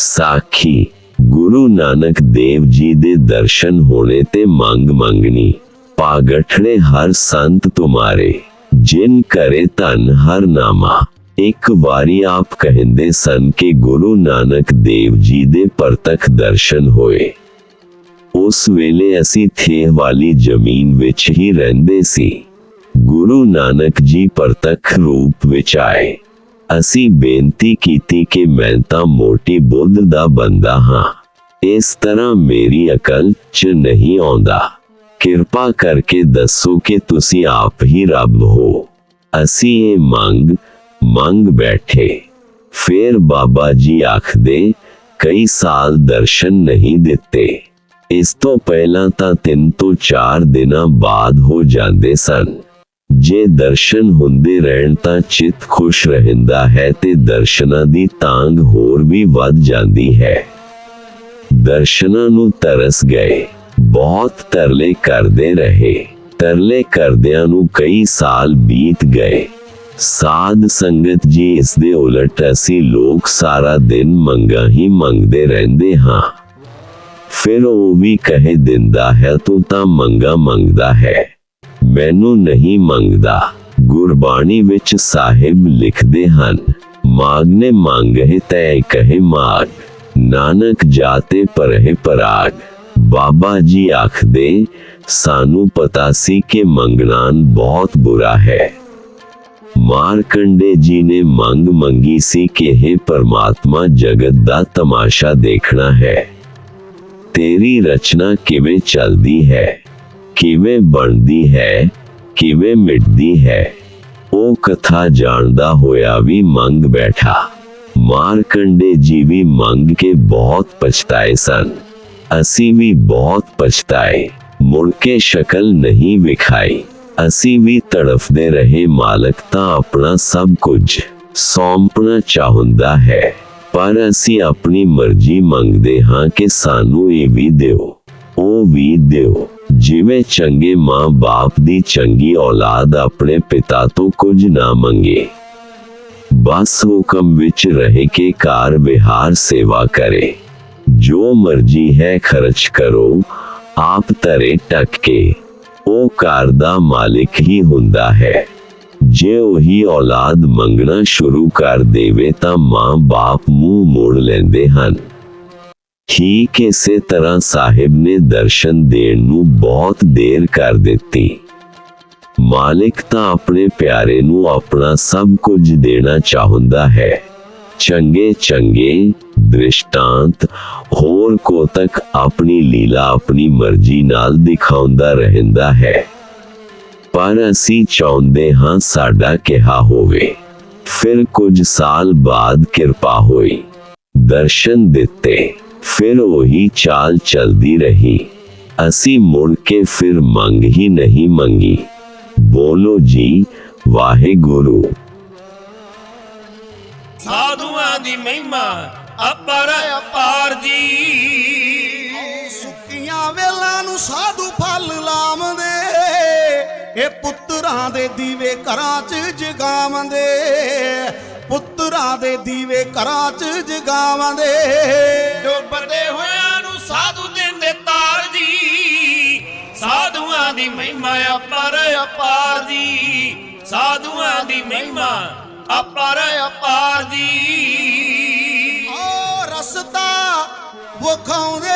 ਸਾਖੀ, ਗੁਰੂ ਨਾਨਕ ਦੇਵ ਜੀ ਦੇ ਦਰਸ਼ਨ ਹੋਣੇ ਤੇ ਮੰਗ ਮੰਗਣੀ। ਪਾਗਠੜੇ ਹਰ ਸੰਤ ਤੁਮਾਰੇ, ਜਿਨ ਕਰੇ ਧਨ ਹਰ ਨਾਮਾ। ਇੱਕ ਵਾਰੀ ਆਪ ਕਹਿੰਦੇ ਸਨ ਕਿ ਗੁਰੂ ਨਾਨਕ ਦੇਵ ਜੀ ਦੇ ਪ੍ਰਤੱਖ ਦਰਸ਼ਨ ਹੋਏ। ਉਸ ਵੇਲੇ ਅਸੀਂ ਥੇ ਵਾਲੀ ਜ਼ਮੀਨ ਵਿੱਚ ਹੀ ਰਹਿੰਦੇ ਸੀ। ਗੁਰੂ ਨਾਨਕ ਜੀ ਪ੍ਰਤੱਖ ਰੂਪ ਵਿੱਚ ਆਏ। ਅਸੀਂ ਬੇਨਤੀ ਕੀਤੀ ਕਿ ਮੈਂ ਤਾਂ ਮੋਟੀ ਬੁੱਧ ਦਾ ਬੰਦਾ ਹਾਂ। ਇਸ ਤਰ੍ਹਾਂ ਮੇਰੀ ਅਕਲ 'ਚ ਨਹੀਂ ਆਉਂਦਾ। ਕਿਰਪਾ ਕਰਕੇ ਦੱਸੋ ਕਿ ਤੁਸੀਂ ਆਪ ਹੀ ਰੱਬ ਹੋ। ਅਸੀਂ ਇਹ ਮੰਗ ਮੰਗ ਬੈਠੇ। ਫਿਰ ਬਾਬਾ ਜੀ ਆਖਦੇ, ਕਈ ਸਾਲ ਦਰਸ਼ਨ ਨਹੀਂ ਦਿੱਤੇ। ਇਸ ਤੋਂ ਪਹਿਲਾਂ ਤਾਂ ਤਿੰਨ ਤੋਂ ਚਾਰ ਦਿਨਾਂ ਬਾਅਦ ਹੋ ਜਾਂਦੇ ਸਨ। ਜੇ ਦਰਸ਼ਨ ਹੁੰਦੇ ਰਹਿਣ ਤਾਂ ਚਿੱਤ ਖੁਸ਼ ਰਹਿੰਦਾ ਹੈ ਤੇ ਦਰਸ਼ਨਾਂ ਦੀ ਤਾਂਗ ਹੋਰ ਵੀ ਵੱਧ ਜਾਂਦੀ ਹੈ। ਦਰਸ਼ਨਾਂ ਨੂੰ ਤਰਸ ਗਏ। ਬਹੁਤ ਤਰਲੇ ਕਰਦੇ ਰਹੇ। ਤਰਲੇ ਕਰਦਿਆਂ ਨੂੰ ਕਈ ਸਾਲ ਬੀਤ ਗਏ। ਸਾਧ ਸੰਗਤ ਜੀ, ਇਸ ਦੇ ਉਲਟ ਅਸੀਂ ਲੋਕ ਸਾਰਾ ਦਿਨ ਮੰਗਾ ਹੀ ਮੰਗਦੇ ਰਹਿੰਦੇ ਹਾਂ। ਫਿਰ ਉਹ ਵੀ ਕਹੇ ਦਿੰਦਾ ਹੈ, ਤੂੰ ਤਾਂ ਮੰਗਾ ਮੰਗਦਾ ਹੈ। ਮੈਨੂੰ ਨਹੀਂ ਮੰਗਦਾ। ਗੁਰਬਾਣੀ ਵਿੱਚ ਸਾਹਿਬ ਲਿਖਦੇ ਹਨ ਮਾਗਨੇ ਮੰਗਹਿ ਤੈ ਕਹੇ ਮਾਗ, ਨਾਨਕ ਜਾਤੇ ਪਰਹਿ ਪਰਾਗ। ਬਾਬਾ ਜੀ ਆਖਦੇ, ਸਾਨੂੰ ਪਤਾ ਸੀ ਕਿ ਮੰਗਣਾਨ ਬਹੁਤ ਬੁਰਾ ਹੈ। ਮਾਰਕੰਡੇ ਜੀ ਨੇ ਮੰਗ ਮੰਗੀ ਸੀ ਕਿ ਇਹ ਪਰਮਾਤਮਾ, ਜਗਤ ਦਾ ਤਮਾਸ਼ਾ ਦੇਖਣਾ ਹੈ। ਤੇਰੀ ਰਚਨਾ ਕਿਵੇਂ ਚੱਲਦੀ ਹੈ? ਕਿਵੇਂ ਬਣਦੀ ਹੈ ਕਿਵੇਂ ਮਿਟਦੀ ਹੈ ਉਹ ਕਥਾ ਜਾਣਦਾ ਹੋਇਆ ਵੀ ਮੰਗ ਬੈਠਾ ਮਾਰਕੰਡੇ ਜੀ ਵੀ ਮੰਗ ਕੇ ਬਹੁਤ ਪਛਤਾਏ ਸਨ ਅਸੀਂ ਵੀ ਬਹੁਤ ਪਛਤਾਏ ਮੁੜ ਕੇ ਸ਼ਕਲ ਨਹੀਂ ਵਿਖਾਈ ਅਸੀਂ ਵੀ ਤੜਫਦੇ ਰਹੇ ਮਾਲਕ ਤਾਂ ਆਪਣਾ ਸਭ ਕੁਝ ਸੌਂਪਣਾ ਚਾਹੁੰਦਾ ਹੈ ਪਰ ਅਸੀਂ ਆਪਣੀ ਮਰਜ਼ੀ ਮੰਗਦੇ ਹਾਂ ਕਿ ਸਾਨੂੰ ਇਹ ਵੀ ਦਿਓ ਉਹ ਵੀ ਦਿਓ ਜਿਵੇਂ ਚੰਗੇ ਮਾਂ-ਬਾਪ ਦੀ ਚੰਗੀ ਔਲਾਦ ਆਪਣੇ ਪਿਤਾ ਤੋਂ ਕੁਝ ਨਾ ਮੰਗੇ। ਬਸ ਹੁਕਮ ਵਿੱਚ ਰਹਿ ਕੇ ਕਾਰ ਵਿਹਾਰ ਸੇਵਾ ਕਰੇ। ਜੋ ਮਰਜ਼ੀ ਹੈ ਖਰਚ ਕਰੋ, ਆਪ ਤਰੇ ਟਕ ਕੇ ਉਹ ਘਰ ਦਾ ਮਾਲਿਕ ਹੀ ਹੁੰਦਾ ਹੈ। ਜੇ ਉਹੀ ਔਲਾਦ ਮੰਗਣਾ ਸ਼ੁਰੂ ਕਰ ਦੇਵੇ ਤਾਂ ਮਾਂ-ਬਾਪ ਮੂੰਹ ਮੋੜ ਲੈਂਦੇ ਹਨ। ਠੀਕ ਇਸੇ ਤਰ੍ਹਾਂ ਸਾਹਿਬ ਨੇ ਦਰਸ਼ਨ ਦੇਣ ਨੂੰ ਬਹੁਤ ਦੇਰ ਕਰ ਦਿੱਤੀ। ਮਾਲਿਕ ਤਾਂ ਆਪਣੇ ਪਿਆਰੇ ਨੂੰ ਆਪਣਾ ਸਭ ਕੁਝ ਦੇਣਾ ਚਾਹੁੰਦਾ ਹੈ। ਚੰਗੇ ਚੰਗੇ, ਦ੍ਰਿਸ਼ਟਾਂਤ, ਹੋਰ ਕੋਤਕ ਆਪਣੀ ਲੀਲਾ ਆਪਣੀ ਮਰਜ਼ੀ ਨਾਲ ਦਿਖਾਉਂਦਾ ਰਹਿੰਦਾ ਹੈ। ਪਰ ਅਸੀਂ ਚਾਹੁੰਦੇ ਹਾਂ ਸਾਡਾ ਕਿਹਾ ਹੋਵੇ। ਫਿਰ ਕੁਝ ਸਾਲ ਬਾਅਦ ਕਿਰਪਾ ਹੋਈ। ਦਰਸ਼ਨ ਦਿੱਤੇ। ਫਿਰ ਉਹੀ ਚਾਲ ਚਲਦੀ ਰਹੀ। ਅਸੀਂ ਮੁੜ ਕੇ ਫਿਰ ਮੰਗ ਹੀ ਨਹੀਂ ਮੰਗੀ। ਬੋਲੋ ਜੀ ਵਾਹਿਗੁਰੂ। ਸਾਧੂਆਂ ਦੀ ਮਹਿਮਾ ਅਪਰ ਅਪਾਰ ਜੀ। ਸੁੱਕੀਆਂ ਵੇਲਾਂ ਨੂੰ ਸਾਧੂ ਫਲ ਲਾਵੰਦੇ ਇਹ ਪੁੱਤਰਾਂ ਦੇ ਦੀਵੇ ਘਰਾਂ 'ਚ ਜਗਾਵੰਦੇ। ਪੁੱਤਰਾਂ ਦੇ ਦੀਵੇ ਘਰਾਂ 'ਚ ਜਗਾਵੰਦੇ ਡੁੱਬਦੇ ਹੋਇਆਂ ਨੂੰ ਸਾਧੂ ਦਿੰਦੇ ਤਾਰ ਜੀ ਸਾਧੂਆਂ ਦੀ ਮਹਿਮਾ ਅਪਰ ਅਪਾਰ ਜੀ ਸਾਧੂਆਂ ਦੀ ਮਹਿਮਾ ਅਪਰ ਅਪਾਰ ਜੀ। ਓ ਰਸਤਾ ਵਿਖਾਉਂਦੇ